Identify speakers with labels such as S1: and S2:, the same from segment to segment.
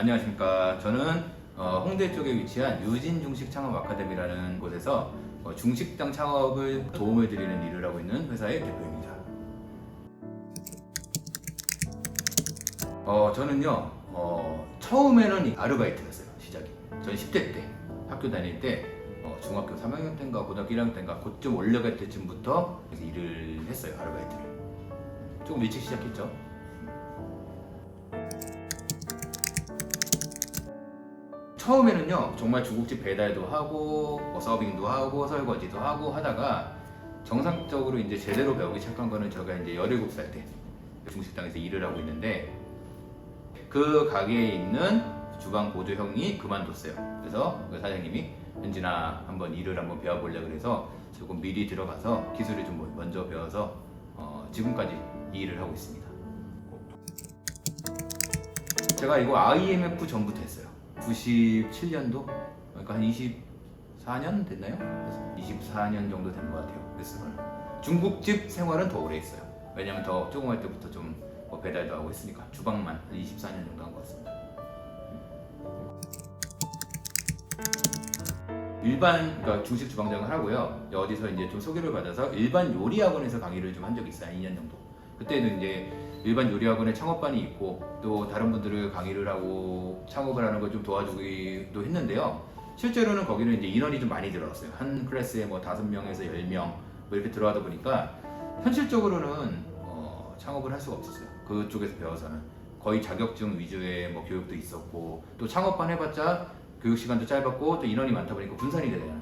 S1: 안녕하십니까. 저는 어, 홍대 쪽에 위치한 유진 중식 창업 아카데미라는 곳에서 어, 중식당 창업을 도움을 드리는 일을 하고 있는 회사의 대표입니다. 어, 저는요, 어, 처음에는 아르바이트였어요, 시작이. 저는 10대 때, 학교 다닐 때, 어, 중학교 3학년 때인가 고등학교 1학년 때인가 그쯤 올라갈 때쯤부터 일을 했어요, 아르바이트를. 조금 일찍 시작했죠. 처음에는요 정말 중국집 배달도 하고 뭐 서빙도 하고 설거지도 하고 하다가 정상적으로 이제 제대로 배우기 시작한 거는 제가 이제 17살 때 중식당에서 일을 하고 있는데 그 가게에 있는 주방 보조 형이 그만뒀어요. 그래서 그 사장님이 현진아 한번 일을 한번 배워볼래 그래서 조금 미리 들어가서 기술을 좀 먼저 배워서 어, 지금까지 이 일을 하고 있습니다. 제가 이거 IMF 전부터 했어요. 97년도? 그러니까 한 24년 됐나요? 그래서 24년 정도 된 것 같아요. 레스토랑. 중국집 생활은 더 오래 했어요. 왜냐면 더 조그만 때부터 좀 뭐 배달도 하고 했으니까 주방만 한 24년 정도 한 것 같습니다. 일반 그러니까 중식 주방장을 하고요. 어디서 이제 좀 소개를 받아서 일반 요리 학원에서 강의를 좀 한 적이 있어요. 한 2년 정도. 그때는 이제 일반 요리 학원에 창업반이 있고 또 다른 분들을 강의를 하고 창업을 하는 걸 좀 도와주기도 했는데요. 실제로는 거기는 이제 인원이 좀 많이 들어왔어요. 한 클래스에 뭐 다섯 명에서 열 명 뭐 이렇게 들어가다 보니까 현실적으로는 어, 창업을 할 수가 없었어요. 그쪽에서 배워서는 거의 자격증 위주의 뭐 교육도 있었고 또 창업반 해봤자 교육 시간도 짧았고 또 인원이 많다 보니까 분산이 되잖아요.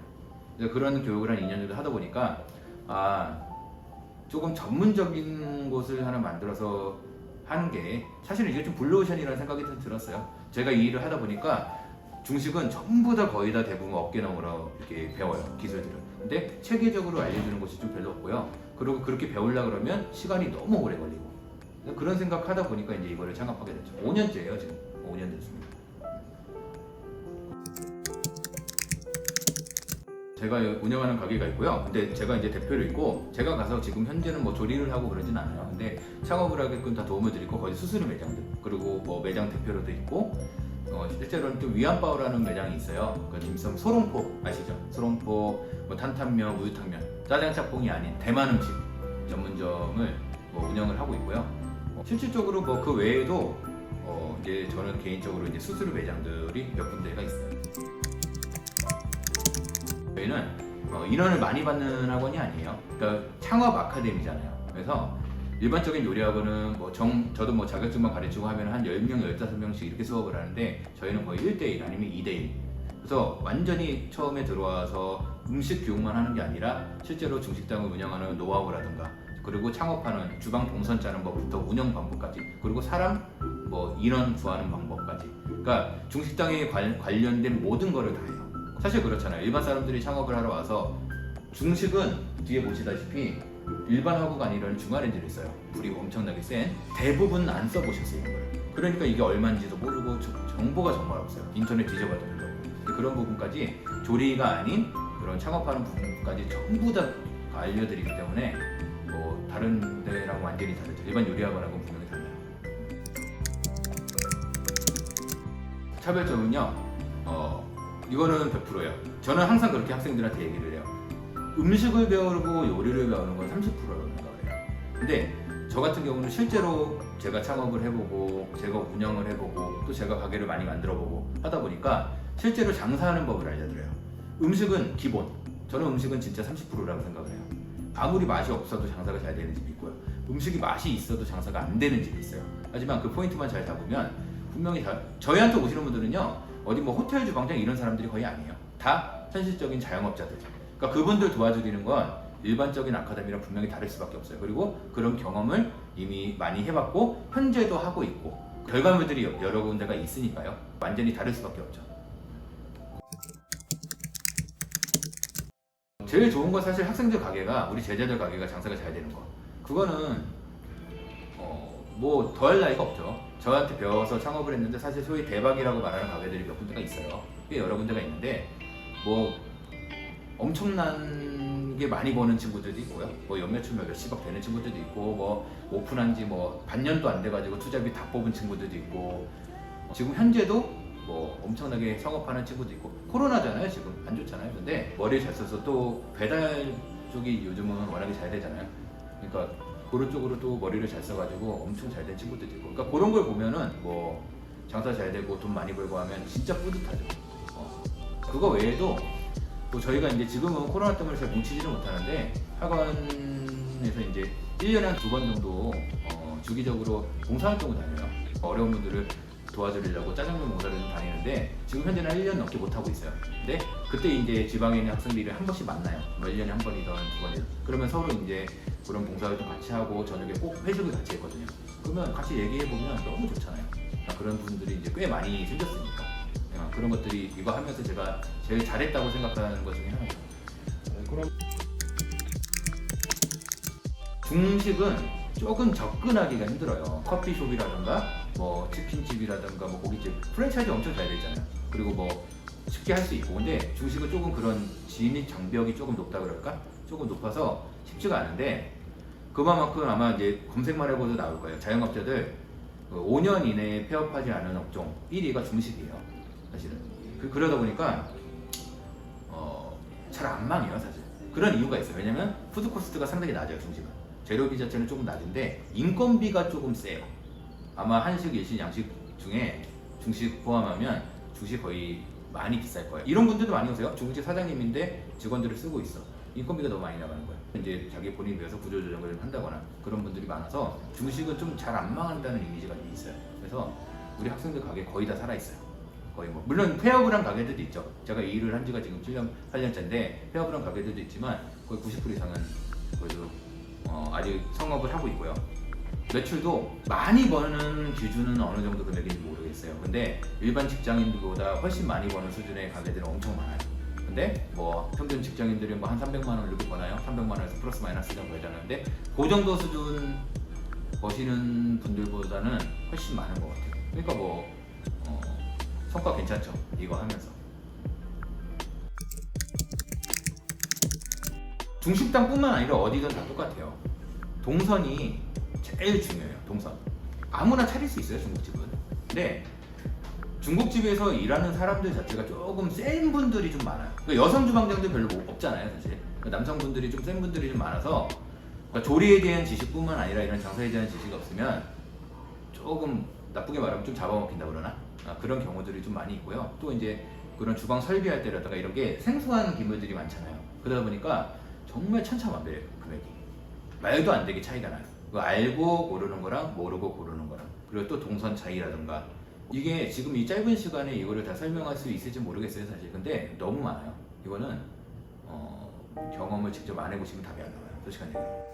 S1: 그런 교육을 한 2년 정도 하다 보니까 아 조금 전문적인 곳을 하나 만들어서 하는 게 사실은 이게 좀 블루오션이라는 생각이 좀 들었어요. 제가 이 일을 하다 보니까 중식은 전부 다 거의 다 대부분 어깨너머로 이렇게 배워요 기술들을. 근데 체계적으로 알려주는 곳이 좀 별로 없고요. 그리고 그렇게 배우려 그러면 시간이 너무 오래 걸리고 그런 생각하다 보니까 이제 이거를 창업하게 됐죠. 5년째예요 지금. 5년 됐습니다. 제가 운영하는 가게가 있고요. 근데 제가 이제 대표로 있고 제가 가서 지금 현재는 뭐 조리를 하고 그러진 않아요. 근데 창업을 하게끔 다 도움을 드리고 거기 수수료 매장들 그리고 뭐 매장 대표로도 있고 어, 실제로는 좀 위안바오라는 매장이 있어요. 그 dimsum 소롱포 아시죠? 소롱포, 뭐 탄탄면, 우유탕면, 짜장짬뽕이 아닌 대만 음식 전문점을 뭐 운영을 하고 있고요. 어, 실질적으로 뭐 그 외에도 어, 이제 저는 개인적으로 이제 수수료 매장들이 몇 군데가 있어요. 저희는 어, 인원을 많이 받는 학원이 아니에요. 그러니까 창업 아카데미잖아요. 그래서 일반적인 요리 학원은 뭐 정, 저도 뭐 자격증만 가르치고 하면 한 10명, 15명씩 이렇게 수업을 하는데 저희는 거의 1대1 아니면 2대1. 그래서 완전히 처음에 들어와서 음식 교육만 하는 게 아니라 실제로 중식당을 운영하는 노하우라든가 그리고 창업하는 주방 동선 짜는 법부터 운영 방법까지 그리고 사람 뭐 인원 구하는 방법까지 그러니까 중식당에 관, 관련된 모든 거를 다 해요. 사실 그렇잖아요. 일반 사람들이 창업을 하러 와서 중식은 뒤에 보시다시피 일반 화구가 아니라 중화렌지를 써요. 불이 엄청나게 센 대부분 안 써보셨어요. 그러니까 이게 얼마인지도 모르고 저- 정보가 정말 없어요. 인터넷 뒤져봐도. 근데 그런 부분까지 조리가 아닌 그런 창업하는 부분까지 전부 다 알려드리기 때문에 뭐 다른 데랑 완전히 다르죠. 일반 요리학원하고는 분명히 달라요. 차별점은요. 어, 이거는 100%예요. 저는 항상 그렇게 학생들한테 얘기를 해요. 음식을 배우고 요리를 배우는 건 30%라고 생각을 해요. 근데 저 같은 경우는 실제로 제가 창업을 해보고 제가 운영을 해보고 또 제가 가게를 많이 만들어보고 하다 보니까 실제로 장사하는 법을 알려드려요. 음식은 기본. 저는 음식은 진짜 30%라고 생각을 해요. 아무리 맛이 없어도 장사가 잘 되는 집이 있고요. 음식이 맛이 있어도 장사가 안 되는 집이 있어요. 하지만 그 포인트만 잘 잡으면 분명히 다, 저희한테 오시는 분들은요 어디 뭐 호텔 주방장 이런 사람들이 거의 아니에요. 다 현실적인 자영업자들. 그러니까 그분들 도와드리는 건 일반적인 아카데미랑 분명히 다를 수밖에 없어요. 그리고 그런 경험을 이미 많이 해봤고 현재도 하고 있고 결과물들이 여- 여러 군데가 있으니까요. 완전히 다를 수밖에 없죠. 제일 좋은 건 사실 학생들 가게가 우리 제자들 가게가 장사가 잘 되는 거. 그거는 어, 뭐 더할 나위가 없죠. 저한테 배워서 창업을 했는데 사실 소위 대박이라고 말하는 가게들이 몇 군데가 있어요. 꽤 여러 군데가 있는데 뭐 엄청난 게 많이 버는 친구들도 있고요. 뭐 연매출 몇십억 되는 친구들도 있고 뭐 오픈한 지 뭐 반년도 안 돼가지고 투자비 다 뽑은 친구들도 있고 지금 현재도 뭐 엄청나게 성업하는 친구도 있고 코로나잖아요 지금 안 좋잖아요 근데 머리를 잘 써서 또 배달 쪽이 요즘은 워낙에 잘 되잖아요 그러니까 그런 쪽으로 또 머리를 잘 써가지고 엄청 잘 된 친구들도 있고 그러니까 그런 걸 보면은 뭐 장사 잘 되고 돈 많이 벌고 하면 진짜 뿌듯하죠 어. 그거 외에도 또 저희가 이제 지금은 코로나 때문에 잘 뭉치지를 못하는데 학원에서 이제 1년에 한 두 번 정도 어, 주기적으로 봉사활동을 다녀요. 어려운 분들을 도와드리려고 짜장면 봉사를 좀 다니는데 지금 현재는 1년 넘게 못하고 있어요. 근데 그때 이제 지방에 있는 학생들이 한 번씩 만나요. 뭐 1년에 한 번이든 두 번이든. 그러면 서로 이제 그런 봉사활동 같이 하고 저녁에 꼭 회식을 같이 했거든요. 그러면 같이 얘기해보면 너무 좋잖아요. 그러니까 그런 분들이 이제 꽤 많이 생겼으니까. 어, 그런 것들이 이거 하면서 제가 제일 잘했다고 생각하는 것 중에 하나예요. 네, 그럼 중식은 조금 접근하기가 힘들어요. 커피숍이라든가 뭐 치킨집이라든가 뭐 고깃집 프랜차이즈 엄청 잘 되잖아요. 그리고 뭐 쉽게 할 수 있고 근데 중식은 조금 그런 진입 장벽이 조금 높다 그럴까? 조금 높아서 쉽지가 않은데 그만큼 아마 이제 검색만 해봐도 나올 거예요. 자영업자들 5년 이내에 폐업하지 않은 업종 1위가 중식이에요. 사실은. 그, 그러다 보니까 어, 잘 안 망해요 사실. 그런 이유가 있어요. 왜냐면 푸드 코스트가 상당히 낮아요 중식은. 재료비 자체는 조금 낮은데 인건비가 조금 세요. 아마 한식, 일식, 양식 중에 중식 포함하면 중식 거의 많이 비쌀 거예요. 이런 분들도 많이 오세요. 중국집 사장님인데 직원들을 쓰고 있어. 인건비가 너무 많이 나가는 거예요. 이제 자기 본인 위해서 구조조정을 좀 한다거나 그런 분들이 많아서 중식은 좀 잘 안 망한다는 이미지가 좀 있어요. 그래서 우리 학생들 가게 거의 다 살아 있어요. 거의 뭐 물론 폐업을 한 가게들도 있죠. 제가 이 일을 한 지가 지금 7년, 8년째인데 폐업을 한 가게들도 있지만 거의 90% 이상은 그래도 어, 아직 성업을 하고 있고요. 매출도 많이 버는 기준은 어느 정도 금액인지 모르겠어요. 근데 일반 직장인들보다 훨씬 많이 버는 수준의 가게들은 엄청 많아요. 근데 뭐 평균 직장인들이 뭐 한 300만 원 이렇게 버나요? 300만 원에서 플러스 마이너스 정도 되잖아요. 그 정도 수준 버시는 분들보다는 훨씬 많은 것 같아요. 그러니까 뭐 어, 성과 괜찮죠. 이거 하면서. 중식당뿐만 아니라 어디든 다 똑같아요. 동선이 제일 중요해요. 동선. 아무나 차릴 수 있어요. 중국집은. 근데 중국집에서 일하는 사람들 자체가 조금 센 분들이 좀 많아요. 그러니까 여성 주방장들 별로 못- 없잖아요, 사실. 그러니까 남성분들이 좀 센 분들이 좀 많아서 그러니까 조리에 대한 지식뿐만 아니라 이런 장사에 대한 지식이 없으면 조금 나쁘게 말하면 좀 잡아먹힌다 그러나 아, 그런 경우들이 좀 많이 있고요. 또 이제 그런 주방 설비할 때라든가 이런 게 생소한 기물들이 많잖아요. 그러다 보니까 정말 천차만별이에요 금액이 말도 안 되게 차이가 나요. 알고 고르는 거랑 모르고 고르는 거랑 그리고 또 동선 차이라든가 이게 지금 이 짧은 시간에 이거를 다 설명할 수 있을지 모르겠어요 사실. 근데 너무 많아요. 이거는 어, 경험을 직접 안 해보시면 답이 안 나와요. 솔직한 얘기로.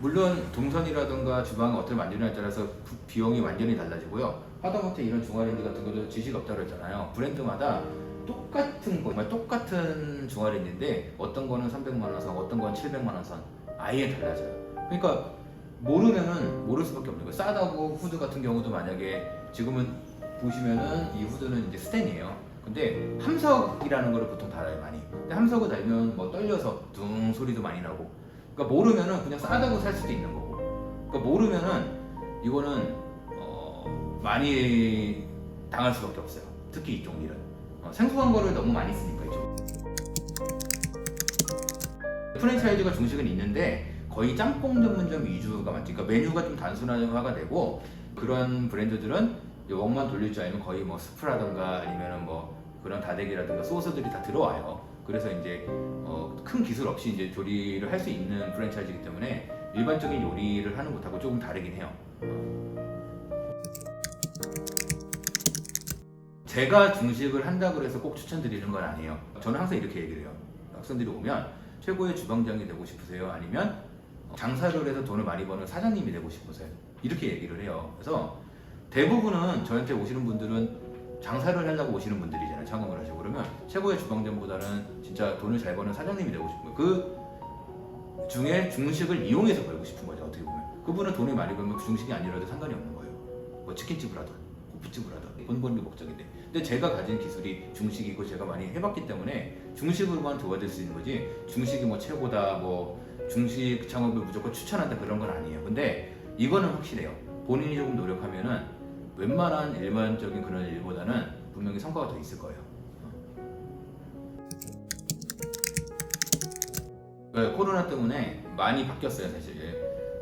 S1: 물론 동선이라든가 주방을 어떻게 만드느냐에 따라서 부- 비용이 완전히 달라지고요. 하다못해 이런 중화렌지 같은 것도 지식 없다고 했잖아요. 브랜드마다 똑같은 거, 똑같은 중화렌지인데 어떤 거는 300만 원 선, 어떤 건 700만 원 선, 아예 달라져요. 그러니까 모르면은 모를 수밖에 없는 거예요. 싸다고 후드 같은 경우도 만약에 지금은 보시면은 이 후드는 이제 스텐이에요. 근데 함석이라는 거를 보통 달아요 많이. 근데 함석을 달면 뭐 떨려서 둥 소리도 많이 나고. 그러니까 모르면은 그냥 싸다고 살 수도 있는 거고. 그러니까 모르면은 이거는 어, 많이 당할 수밖에 없어요. 특히 이쪽 일은 어, 생소한 거를 너무 많이 쓰니까 프랜차이즈가 중식은 있는데 거의 짬뽕 전문점 위주가 많지. 그러니까 메뉴가 좀 단순화가 되고 그런 브랜드들은 웍만 돌릴 줄 알면 거의 뭐 스프라던가 아니면은 뭐 그런 다대기라든가 소스들이 다 들어와요. 그래서 이제 어, 큰 기술 없이 이제 조리를 할 수 있는 프랜차이즈이기 때문에 일반적인 요리를 하는 것하고 조금 다르긴 해요. 제가 중식을 한다고 해서 꼭 추천드리는 건 아니에요. 저는 항상 이렇게 얘기를 해요. 학생들이 오면 최고의 주방장이 되고 싶으세요? 아니면 장사를 해서 돈을 많이 버는 사장님이 되고 싶으세요? 이렇게 얘기를 해요. 그래서 대부분은 저한테 오시는 분들은 장사를 하려고 오시는 분들이잖아요. 창업을 하시고 그러면 최고의 주방장보다는 진짜 돈을 잘 버는 사장님이 되고 싶은 거예요. 그 중에 중식을 이용해서 벌고 싶은 거죠. 어떻게 보면 그분은 돈이 많이 벌면 중식이 아니라도 상관이 없는 거예요. 뭐 치킨집을 하든 호프집을 하든 본본이 목적인데 근데 제가 가진 기술이 중식이고 제가 많이 해봤기 때문에 중식으로만 도와줄 수 있는 거지 중식이 뭐 최고다 뭐 중식 창업을 무조건 추천한다 그런 건 아니에요 근데 이거는 확실해요 본인이 조금 노력하면은 웬만한 일반적인 그런 일보다는 분명히 성과가 더 있을 거예요. 네, 코로나 때문에 많이 바뀌었어요 사실.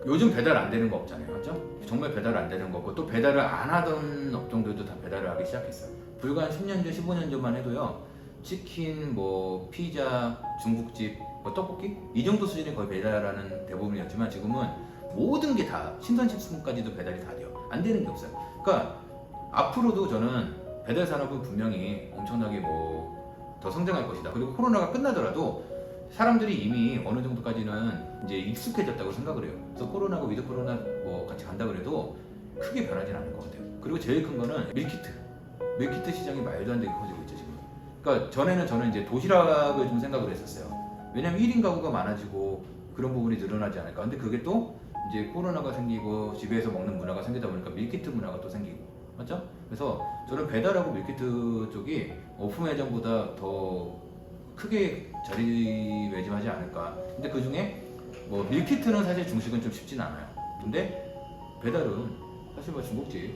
S1: 요즘 배달 안 되는 거 없잖아요, 맞죠? 정말 배달 안 되는 거고 또 배달을 안 하던 업종들도 다 배달을 하기 시작했어요. 불과 한 10년 전, 15년 전만 해도요. 치킨, 뭐 피자, 중국집, 뭐 떡볶이 이 정도 수준이 거의 배달하는 대부분이었지만 지금은 모든 게 다 신선식품까지도 배달이 다 돼요. 안 되는 게 없어요. 그러니까 앞으로도 저는 배달 산업은 분명히 엄청나게 뭐 더 성장할 것이다. 그리고 코로나가 끝나더라도 사람들이 이미 어느 정도까지는 이제 익숙해졌다고 생각을 해요. 그래서 코로나가 위드 코로나 뭐 같이 간다 그래도 크게 변하진 않을 것 같아요. 그리고 제일 큰 거는 밀키트. 밀키트 시장이 말도 안 되게 커지고 있죠 지금. 그러니까 전에는 저는 이제 도시락을 좀 생각을 했었어요. 왜냐면 1인 가구가 많아지고 그런 부분이 늘어나지 않을까. 근데 그게 또 이제 코로나가 생기고 집에서 먹는 문화가 생기다 보니까 밀키트 문화가 또 생기고 맞죠? 그래서 저는 배달하고 밀키트 쪽이 오프 매장보다 더 크게 자리매김하지 않을까. 근데 그 중에 뭐 밀키트는 사실 중식은 좀 쉽진 않아요. 근데 배달은 사실 뭐 중국집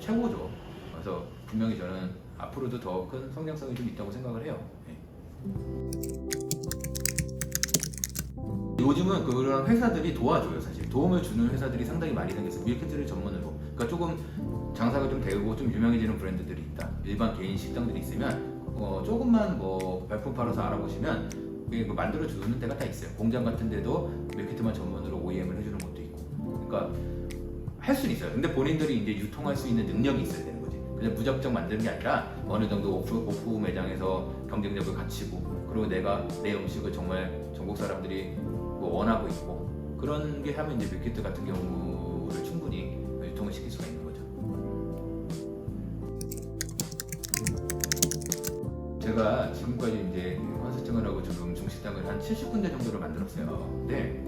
S1: 최고죠. 그래서 분명히 저는 앞으로도 더 큰 성장성이 좀 있다고 생각을 해요. 네. 요즘은 그런 회사들이 도와줘요 사실 도움을 주는 회사들이 상당히 많이 생겼어요 밀키트를 전문으로 그러니까 조금 장사가 좀 되고 좀 유명해지는 브랜드들이 있다 일반 개인 식당들이 있으면 어, 조금만 뭐 발품 팔아서 알아보시면 그 만들어 주는 데가 다 있어요. 공장 같은 데도 밀키트만 전문으로 OEM을 해주는 것도 있고. 그러니까 할 수는 있어요. 근데 본인들이 이제 유통할 수 있는 능력이 있어야 되는 거지. 그냥 무작정 만드는 게 아니라 어느 정도 오프, 오프 매장에서 경쟁력을 갖추고 그리고 내가 내 음식을 정말 전국 사람들이 뭐 원하고 있고 그런 게 하면 이제 밀키트 같은 경우 제가 지금까지 이제 컨설팅을 하고 지금 중식당을 한 70군데 정도를 만들었어요. 근데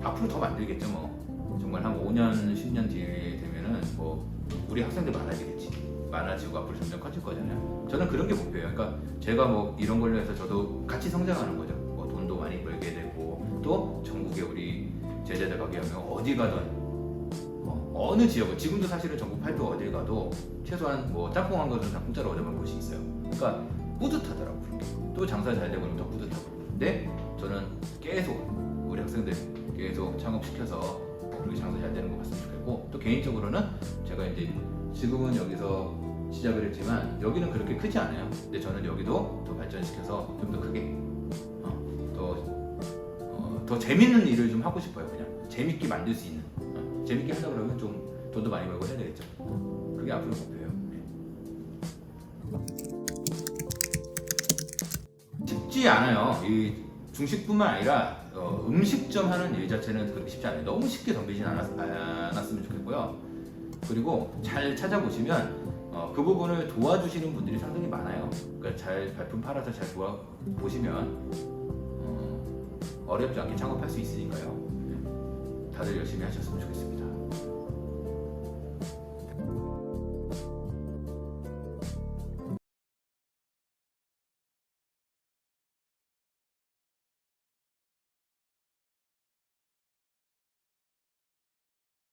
S1: 앞으로 더 만들겠죠 뭐. 정말 한 5년, 10년 뒤에 되면은 뭐 우리 학생들 많아지겠지. 많아지고 앞으로 점점 커질 거잖아요. 저는 그런 게 목표예요. 그러니까 제가 뭐 이런 걸로 해서 저도 같이 성장하는 거죠. 뭐 돈도 많이 벌게 되고 또 전국에 우리 제자들 가게 하면 어디 가든 어, 어느 지역은 지금도 사실은 전국 팔도 어딜 가도 최소한 뭐 짬뽕 한 것은 다 공짜로 얻어먹을 곳이 있어요. 그러니까 뿌듯하더라고 그런 게. 또 장사 잘 되고 더 뿌듯하고. 근데 저는 계속 우리 학생들 계속 창업시켜서 그렇게 장사 잘 되는 것 같으면 좋겠고 또 개인적으로는 제가 이제 지금은 여기서 시작을 했지만 여기는 그렇게 크지 않아요. 근데 저는 여기도 더 발전시켜서 좀 더 크게 어, 더, 어, 더 재밌는 일을 좀 하고 싶어요. 그냥 재밌게 만들 수 있는 어, 재밌게 하려 그러면 좀 돈도 많이 벌고 해야 되겠죠. 그게 앞으로 목표예요. 네. 쉽지 않아요. 이 중식뿐만 아니라 어, 음식점 하는 일 자체는 그렇게 쉽지 않아요. 너무 쉽게 덤비진 않았, 않았으면 좋겠고요. 그리고 잘 찾아보시면 어, 그 부분을 도와주시는 분들이 상당히 많아요. 그러니까 잘 발품 팔아서 잘 도와 보시면 어, 어렵지 않게 창업할 수 있으니까요. 네. 다들 열심히 하셨으면 좋겠습니다.